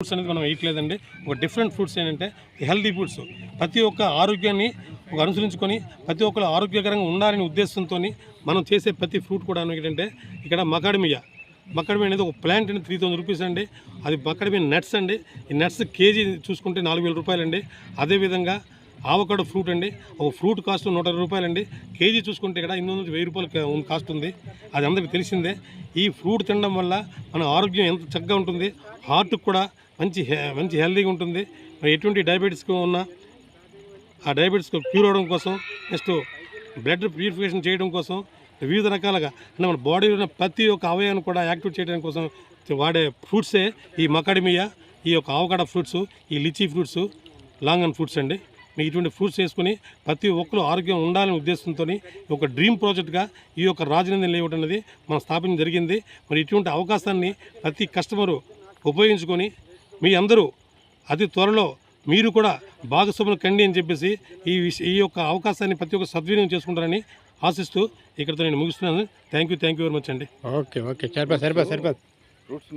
Fruits అనేది మనం వేయట్లేదండి. ఒక డిఫరెంట్ ఫ్రూట్స్ ఏంటంటే హెల్దీ ఫుడ్స్ ప్రతి ఒక్క ఆరోగ్యాన్ని అనుసరించుకొని ప్రతి ఒక్కరు ఆరోగ్యకరంగా ఉండాలనే ఉద్దేశంతో మనం చేసే ప్రతి ఫ్రూట్ కూడా ఏంటంటే ఇక్కడ మకాడమియా మకాడమియా అనేది ఒక ప్లాంట్ అనేది త్రీ థౌసండ్ రూపీస్ అండి. అది మకాడమియా నట్స్ అండి. ఈ నట్స్ కేజీ చూసుకుంటే నాలుగు వేల రూపాయలండి. అదేవిధంగా ఆవకాడో ఫ్రూట్ అండి. ఒక ఫ్రూట్ కాస్ట్ నూట రూపాయలండి. కేజీ చూసుకుంటే ఇక్కడ ఎనిమిది నుంచి వెయ్యి రూపాయలు కాస్ట్ ఉంది. అది అందరికీ తెలిసిందే. ఈ ఫ్రూట్ తినడం వల్ల మన ఆరోగ్యం ఎంత చక్కగా ఉంటుంది. హార్ట్కి కూడా మంచి మంచి హెల్తీగా ఉంటుంది. ఎటువంటి డయాబెటీస్కి ఉన్న ఆ డయాబెటీస్కి క్యూర్ అవడం కోసం నెక్స్ట్ బ్లడ్ ప్యూరిఫికేషన్ చేయడం కోసం వివిధ రకాలుగా అంటే మన బాడీలో ఉన్న ప్రతి ఒక్క అవయవాన్ని కూడా యాక్టివేట్ చేయడం కోసం వాడే ఫ్రూట్సే ఈ మకాడమియా ఈ యొక్క ఆవకాడ ఫ్రూట్స్ ఈ lychee fruits long and fruits అండి. మీకు ఇటువంటి ఫ్రూట్స్ వేసుకుని ప్రతి ఒక్కరు ఆరోగ్యం ఉండాలనే ఉద్దేశంతో ఒక డ్రీమ్ ప్రాజెక్ట్గా ఈ యొక్క రాజనందన్ లేఅవుట్ అనేది మనం స్థాపించడం జరిగింది. మరి ఇటువంటి అవకాశాన్ని ప్రతి కస్టమరు ఉపయోగించుకొని మీ అందరూ అతి త్వరలో మీరు కూడా భాగస్వాములు కండి అని చెప్పేసి ఈ విష ఈ యొక్క అవకాశాన్ని ప్రతి ఒక్క సద్వినియోగం చేసుకుంటారని ఆశిస్తూ ఇక్కడితో నేను ముగిస్తున్నాను. Thank you thank you very much అండి. ఓకే ఓకే సరిపోదు సరిపోదు సరిపోదు ఫ్రూట్స్